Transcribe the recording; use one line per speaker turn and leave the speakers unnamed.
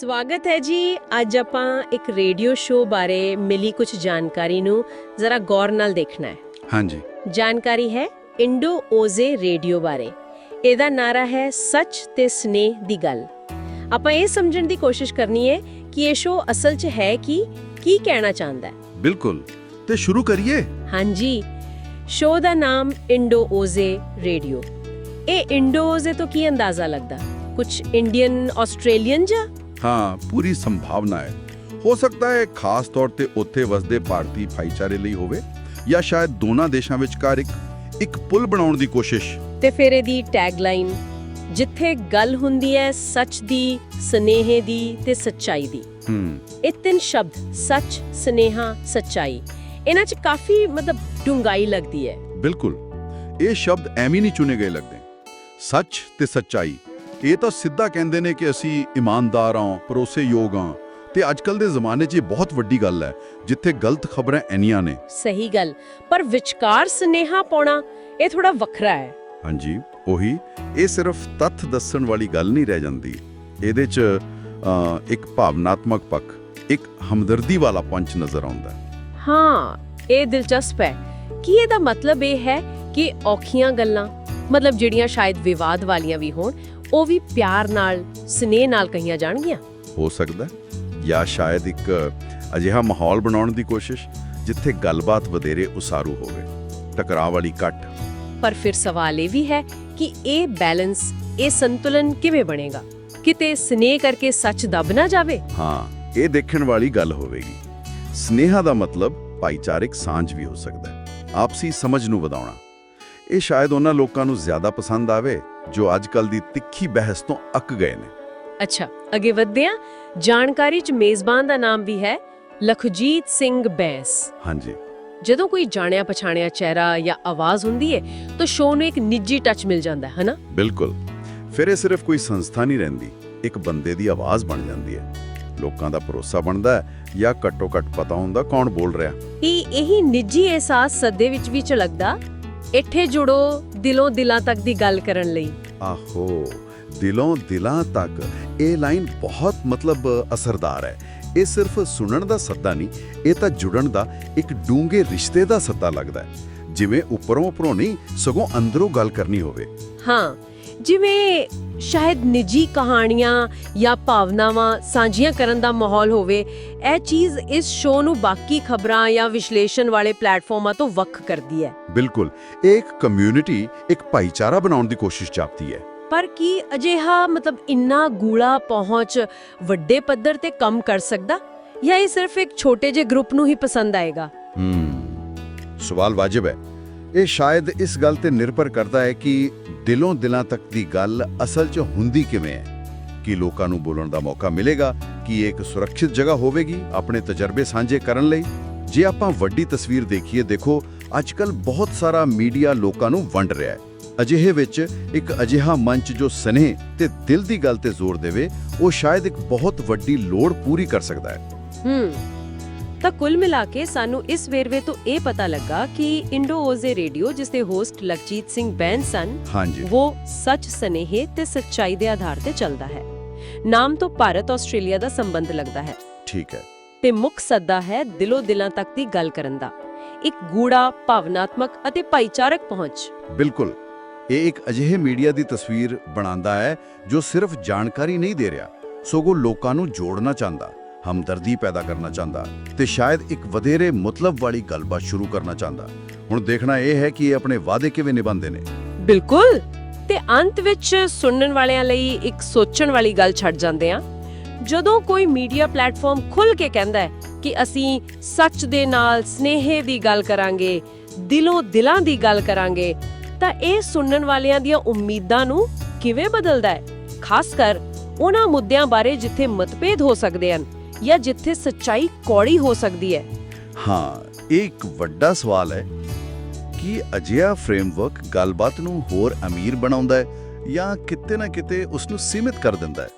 ਸਵਾਗਤ ਹੈ ਜੀ। ਅੱਜ ਆਪਾਂ ਇੱਕ ਰੇਡੀਓ ਸ਼ੋਅ ਬਾਰੇ ਮਿਲੀ ਕੁਝ ਜਾਣਕਾਰੀ ਨੂੰ ਜ਼ਰਾ ਗੌਰ ਨਾਲ ਦੇਖਣਾ ਹੈ।
ਹਾਂਜੀ।
ਜਾਣਕਾਰੀ ਹੈ ਇੰਡੋ ਓਜ਼ੇ ਰੇਡੀਓ ਬਾਰੇ। ਇਹਦਾ ਨਾਰਾ ਹੈ ਸੱਚ ਤੇ ਸਨੇਹ ਦੀ ਗੱਲ। ਆਪਾਂ ਇਹ ਸਮਝਣ ਦੀ ਕੋਸ਼ਿਸ਼ ਕਰਨੀ ਹੈ ਕਿ ਇਹ ਸ਼ੋਅ ਅਸਲ 'ਚ ਹੈ ਕੀ ਕੀ ਕਹਿਣਾ ਚਾਹੁੰਦਾ ਹੈ।
ਬਿਲਕੁਲ। ਤੇ ਸ਼ੁਰੂ ਕਰੀਏ?
ਹਾਂਜੀ। ਸ਼ੋਅ ਦਾ ਨਾਮ ਇੰਡੋ ਓਜ਼ੇ ਰੇਡੀਓ। ਇਹ ਇੰਡੋ ਓਜ਼ੇ ਤੋਂ ਕੀ ਅੰਦਾਜ਼ਾ ਲੱਗਦਾ? ਕੁਝ ਇੰਡੀਅਨ ਆਸਟ੍ਰੇਲੀਅਨ ਜਾਂ
ਹਾਂ ਪੂਰੀ ਸੰਭਾਵਨਾ ਹੈ। ਹੋ ਸਕਦਾ ਹੈ ਖਾਸ ਤੌਰ ਤੇ ਉੱਥੇ ਵਸਦੇ ਭਾਰਤੀ ਭਾਈਚਾਰੇ ਲਈ ਹੋਵੇ ਜਾਂ ਸ਼ਾਇਦ ਦੋਨਾਂ ਦੇਸ਼ਾਂ ਵਿਚਕਾਰ ਇੱਕ ਇੱਕ ਪੁਲ ਬਣਾਉਣ ਦੀ ਕੋਸ਼ਿਸ਼।
ਤੇ ਫਿਰ ਇਹਦੀ ਟੈਗਲਾਈਨ ਜਿੱਥੇ ਗੱਲ ਹੁੰਦੀ ਹੈ ਸੱਚ ਦੀ ਸਨੇਹ ਦੀ ਤੇ ਸੱਚਾਈ ਦੀ।
ਹੂੰ।
ਇਹ ਤਿੰਨ ਸ਼ਬਦ ਸੱਚ ਸਨੇਹਾ ਸੱਚਾਈ। ਇਹਨਾਂ 'ਚ ਕਾਫੀ ਮਤਲਬ ਡੂੰਘਾਈ ਲੱਗਦੀ ਹੈ।
ਬਿਲਕੁਲ। ਇਹ ਸ਼ਬਦ ਐਵੇਂ ਨਹੀਂ ਚੁਣੇ ਗਏ ਲੱਗਦੇ। ਸੱਚ ਤੇ ਸੱਚਾਈ। ਇਹ ਤਾਂ ਸਿੱਧਾ ਕਹਿੰਦੇ ਨੇ ਕਿ ਅਸੀਂ ਇਮਾਨਦਾਰ ਹਾਂ ਭਰੋਸੇਯੋਗ ਹਾਂ। ਤੇ ਅੱਜਕੱਲ ਦੇ ਜ਼ਮਾਨੇ 'ਚ ਇਹ ਬਹੁਤ ਵੱਡੀ ਗੱਲ ਹੈ ਜਿੱਥੇ ਗਲਤ ਖਬਰਾਂ ਐਨੀਆਂ ਨੇ।
ਸਹੀ ਗੱਲ ਪਰ ਵਿਚਕਾਰ ਸਨੇਹਾ ਪਾਉਣਾ ਇਹ ਥੋੜਾ ਵੱਖਰਾ ਹੈ।
ਹਾਂਜੀ ਉਹੀ ਇਹ ਸਿਰਫ ਤੱਥ ਦੱਸਣ ਵਾਲੀ ਗੱਲ ਨਹੀਂ ਰਹਿ ਜਾਂਦੀ। ਇਹਦੇ 'ਚ ਇੱਕ ਭਾਵਨਾਤਮਕ ਪੱਖ ਇੱਕ ਹਮਦਰਦੀ ਵਾਲਾ ਪੰਚ ਨਜ਼ਰ ਆਉਂਦਾ। ਹਾਂ
ਇਹ ਦਿਲਚਸਪ ਹੈ। ਕੀ ਇਹਦਾ ਮਤਲਬ ਇਹ ਹੈ ਕਿ ਔਖੀਆਂ ਗੱਲਾਂ ਮਤਲਬ ਜਿਹੜੀਆਂ ਸ਼ਾਇਦ ਵਿਵਾਦ ਵਾਲੀਆਂ ਵੀ ਹੋਣ ਉਹ ਵੀ ਪਿਆਰ ਨਾਲ ਸਨੇਹ ਨਾਲ ਕਹੀਆਂ ਜਾਣਗੀਆਂ?
ਹੋ ਸਕਦਾ ਜਾਂ ਸ਼ਾਇਦ ਇੱਕ ਅਜਿਹਾ ਮਾਹੌਲ ਬਣਾਉਣ ਦੀ ਕੋਸ਼ਿਸ਼ ਜਿੱਥੇ ਗੱਲਬਾਤ ਵਧੇਰੇ ਉਸਾਰੂ ਹੋਵੇ। ਟਕਰਾਅ ਵਾਲੀ ਘੱਟ
ਪਰ ਫਿਰ ਸਵਾਲ ਇਹ ਵੀ ਹੈ ਕਿ ਇਹ ਬੈਲੈਂਸ ਇਹ ਸੰਤੁਲਨ ਕਿਵੇਂ ਬਣੇਗਾ? ਕਿਤੇ ਸਨੇਹ ਕਰਕੇ ਸੱਚ ਦਬ ਨਾ ਜਾਵੇ?
ਹਾਂ ਇਹ ਦੇਖਣ ਵਾਲੀ ਗੱਲ ਹੋਵੇਗੀ। ਸਨੇਹਾ ਦਾ ਮਤਲਬ ਭਾਈਚਾਰਕ ਸਾਂਝ ਵੀ ਹੋ ਸਕਦਾ ਹੈ ਆਪਸੀ ਸਮਝ ਨੂੰ ਵਧਾਉਣਾ। ਇਹ ਸ਼ਾਇਦ ਉਹਨਾਂ ਲੋਕਾਂ ਨੂੰ ਜ਼ਿਆਦਾ ਪਸੰਦ ਆਵੇ ਜੋ ਅੱਜਕੱਲ ਦੀ ਤਿੱਖੀ ਬਹਿਸ ਤੋਂ ਅੱਕ ਗਏ ਨੇ।
ਅੱਛਾ ਅੱਗੇ ਵਧਦੇ ਹਾਂ ਜਾਣਕਾਰੀ ਚ ਮੇਜ਼ਬਾਨ ਦਾ ਨਾਮ ਵੀ ਹੈ ਲਖਜੀਤ ਸਿੰਘ ਬੈਂਸ।
ਹਾਂਜੀ।
ਜਦੋਂ ਕੋਈ ਜਾਣਿਆ ਪਛਾਣਿਆ ਚਿਹਰਾ ਜਾਂ ਆਵਾਜ਼ ਹੁੰਦੀ ਹੈ ਤਾਂ ਸ਼ੋਅ ਨੂੰ ਇੱਕ ਨਿੱਜੀ ਟੱਚ ਮਿਲ ਜਾਂਦਾ ਹੈ ਹਨਾ?
ਬਿਲਕੁਲ। ਫਿਰ ਇਹ ਸਿਰਫ ਕੋਈ ਸੰਸਥਾ ਨਹੀਂ ਰਹਿੰਦੀ ਇੱਕ ਬੰਦੇ ਦੀ ਆਵਾਜ਼ ਬਣ ਜਾਂਦੀ ਹੈ ਲੋਕਾਂ ਦਾ ਭਰੋਸਾ ਬਣਦਾ ਹੈ ਜਾਂ ਘੱਟੋ ਘੱਟ ਪਤਾ ਹੁੰਦਾ ਕੌਣ ਬੋਲ ਰਿਹਾ।
ਇਹ ਇਹੀ ਨਿੱਜੀ ਅਹਿਸਾਸ ਸੱਦੇ ਵਿੱਚ ਵੀ ਝਲਕਦਾ? ਇੱਥੇ ਜੁੜੋ ਦਿਲੋਂ ਦਿਲਾਂ ਤੱਕ ਦੀ ਗੱਲ ਕਰਨ ਲਈ।
ਆਹੋ ਦਿਲੋਂ ਦਿਲਾਂ ਤੱਕ। ਇਹ ਲਾਈਨ ਬਹੁਤ ਮਤਲਬ ਅਸਰਦਾਰ ਹੈ। ਇਹ ਸਿਰਫ ਸੁਣਨ ਦਾ ਸੱਦਾ ਨਹੀਂ ਇਹ ਤਾਂ ਜੁੜਨ ਦਾ ਇੱਕ ਡੂੰਘੇ ਰਿਸ਼ਤੇ ਦਾ ਸੱਦਾ ਲੱਗਦਾ ਹੈ। ਜਿਵੇਂ ਉੱਪਰੋਂ ਉੱਪਰੋਂ ਨਹੀਂ ਸਗੋਂ ਅੰਦਰੋਂ ਗੱਲ ਕਰਨੀ ਹੋਵੇ।
ਹਾਂ ਜਿਵੇਂ ਸ਼ਾਇਦ ਨਿੱਜੀ ਕਹਾਣੀਆਂ ਜਾਂ ਭਾਵਨਾਵਾਂ ਸਾਂਝੀਆਂ ਕਰਨ ਦਾ ਮਾਹੌਲ ਹੋਵੇ ਇਹ ਚੀਜ਼ ਇਸ ਸ਼ੋਅ ਨੂੰ ਬਾਕੀ ਖਬਰਾਂ ਜਾਂ ਵਿਸ਼ਲੇਸ਼ਣ ਵਾਲੇ ਪਲੇਟਫਾਰਮਾਂ ਤੋਂ ਵੱਖ ਕਰਦੀ ਹੈ।
ਬਿਲਕੁਲ ਇਹ ਇੱਕ ਕਮਿਊਨਿਟੀ ਇੱਕ ਭਾਈਚਾਰਾ ਬਣਾਉਣ ਦੀ ਕੋਸ਼ਿਸ਼ ਜਾਪਦੀ ਹੈ।
ਪਰ ਕੀ ਅਜਿਹਾ ਮਤਲਬ ਇੰਨਾ ਗੂੜਾ ਪਹੁੰਚ ਵੱਡੇ ਪੱਧਰ ਤੇ ਕੰਮ ਕਰ ਸਕਦਾ? ਜਾਂ ਇਹ ਸਿਰਫ ਇੱਕ ਛੋਟੇ ਜਿਹੇ ਗਰੁੱਪ ਨੂੰ ਹੀ ਪਸੰਦ ਆਏਗਾ?
ਹੂੰ ਸਵਾਲ ਵਾਜਬ ਹੈ। ਇਹ ਸ਼ਾਇਦ ਇਸ ਗੱਲ ਤੇ ਨਿਰਭਰ ਕਰਦਾ ਹੈ ਕਿ ਦਿਲੋਂ ਦਿਲਾਂ ਤੱਕ ਦੀ ਗੱਲ ਅਸਲ 'ਚ ਹੁੰਦੀ ਕਿਵੇਂ ਹੈ? ਕਿ ਲੋਕਾਂ ਨੂੰ ਬੋਲਣ ਦਾ ਮੌਕਾ ਮਿਲੇਗਾ? ਕਿ ਇਹ ਇੱਕ ਸੁਰੱਖਿਅਤ ਜਗ੍ਹਾ ਹੋਵੇਗੀ ਆਪਣੇ ਤਜਰਬੇ ਸਾਂਝੇ ਕਰਨ ਲਈ? ਜੇ ਆਪਾਂ ਵੱਡੀ ਤਸਵੀਰ ਦੇਖੀਏ, ਦੇਖੋ ਅੱਜਕੱਲ ਬਹੁਤ ਸਾਰਾ ਮੀਡੀਆ ਲੋਕਾਂ ਨੂੰ ਵੰਡ ਰਿਹਾ ਹੈ। ਅਜਿਹੇ ਵਿੱਚ ਇੱਕ ਅਜਿਹਾ ਮੰਚ ਜੋ ਸਨੇਹ ਤੇ ਦਿਲ ਦੀ ਗੱਲ ਤੇ ਜ਼ੋਰ ਦੇਵੇ, ਉਹ ਸ਼ਾਇਦ ਇੱਕ ਬਹੁਤ ਵੱਡੀ ਲੋੜ ਪੂਰੀ ਕਰ ਸਕਦਾ ਹੈ।
ਹੂੰ। ਤਾਂ ਕੁੱਲ ਮਿਲਾ ਕੇ ਸਾਨੂੰ ਇਸ ਵੇਰਵੇ ਤੋਂ ਇਹ ਪਤਾ ਲੱਗਾ ਕਿ ਇੰਡੋ ਓਜ਼ੇ ਰੇਡੀਓ ਜਿਸ ਦੇ ਹੋਸਟ ਲਖਜੀਤ ਸਿੰਘ ਬੈਨ ਸਨ
ਹਾਂਜੀ।
ਉਹ ਸੱਚ ਸਨੇਹ ਤੇ ਸੱਚਾਈ ਦੇ ਆਧਾਰ ਤੇ ਚੱਲਦਾ ਹੈ। ਨਾਮ ਤੋਂ ਭਾਰਤ ਆਸਟ੍ਰੇਲੀਆ ਦਾ ਸੰਬੰਧ ਲੱਗਦਾ ਹੈ।
ਠੀਕ ਹੈ।
ਤੇ ਮੁੱਖ ਸੱਦਾ ਹੈ ਦਿਲੋਂ ਦਿਲਾਂ ਤੱਕ ਦੀ ਗੱਲ ਕਰਨ ਦਾ। ਇੱਕ ਗੂੜਾ ਭਾਵਨਾਤਮਕ ਅਤੇ ਭਾਈਚਾਰਕ ਪਹੁੰਚ।
ਬਿਲਕੁਲ। ਇਹ ਇੱਕ ਅਜਿਹੇ ਮੀਡੀਆ ਦੀ ਤਸਵੀਰ ਬਣਾਉਂਦਾ ਹੈ ਜੋ ਸਿਰਫ ਜਾਣਕਾਰੀ ਨਹੀਂ ਦੇ ਰਿਹਾ ਸਗੋਂ ਲੋਕਾਂ ਨੂੰ ਜੋੜਨਾ ਚਾਹੁੰਦਾ। ਹਮਦਰਦੀ ਪੈਦਾ ਕਰਨਾ ਚਾਹੁੰਦਾ ਤੇ ਸ਼ਾਇਦ ਇੱਕ ਵਧੇਰੇ ਮਤਲਬ ਵਾਲੀ ਗੱਲਬਾਤ ਸ਼ੁਰੂ ਕਰਨਾ ਚਾਹੁੰਦਾ। ਹੁਣ ਦੇਖਣਾ ਇਹ ਹੈ ਕਿ ਇਹ ਆਪਣੇ ਵਾਅਦੇ ਕਿਵੇਂ ਨਿਭਾਉਂਦੇ ਨੇ।
ਬਿਲਕੁਲ। ਤੇ ਅੰਤ ਵਿੱਚ ਸੁਣਨ ਵਾਲਿਆਂ ਲਈ ਇੱਕ ਸੋਚਣ ਵਾਲੀ ਗੱਲ ਛੱਡ ਜਾਂਦੇ ਆ ਜਦੋਂ ਕੋਈ ਮੀਡੀਆ ਪਲੇਟਫਾਰਮ ਖੁੱਲ ਕੇ ਕਹਿੰਦਾ ਹੈ ਕਿ ਅਸੀਂ ਸੱਚ ਦੇ ਨਾਲ ਸਨੇਹ ਦੀ ਗੱਲ ਕਰਾਂਗੇ, ਦਿਲੋਂ ਦਿਲਾਂ ਦੀ ਗੱਲ ਕਰਾਂਗੇ, ਤਾਂ ਇਹ ਸੁਣਨ ਵਾਲਿਆਂ ਦੀਆਂ ਉਮੀਦਾਂ ਨੂੰ ਕਿਵੇਂ ਬਦਲਦਾ ਹੈ? ਖਾਸ ਕਰ ਉਹਨਾਂ ਮੁੱਦਿਆਂ ਬਾਰੇ ਜਿੱਥੇ ਮਤਭੇਦ ਹੋ ਸਕਦੇ ਹਨ। ਜਾਂ ਜਿੱਥੇ ਸੱਚਾਈ ਕੌੜੀ ਹੋ ਸਕਦੀ ਹੈ?
ਹਾਂ, ਇਹ ਇੱਕ ਵੱਡਾ ਸਵਾਲ ਹੈ। ਕਿ ਅਜਿਹਾ ਫਰੇਮਵਰਕ ਗੱਲਬਾਤ ਨੂੰ ਹੋਰ ਅਮੀਰ ਬਣਾਉਂਦਾ ਹੈ ਜਾਂ ਕਿਤੇ ਨਾ ਕਿਤੇ ਉਸ ਨੂੰ ਸੀਮਿਤ ਕਰ ਦਿੰਦਾ ਹੈ?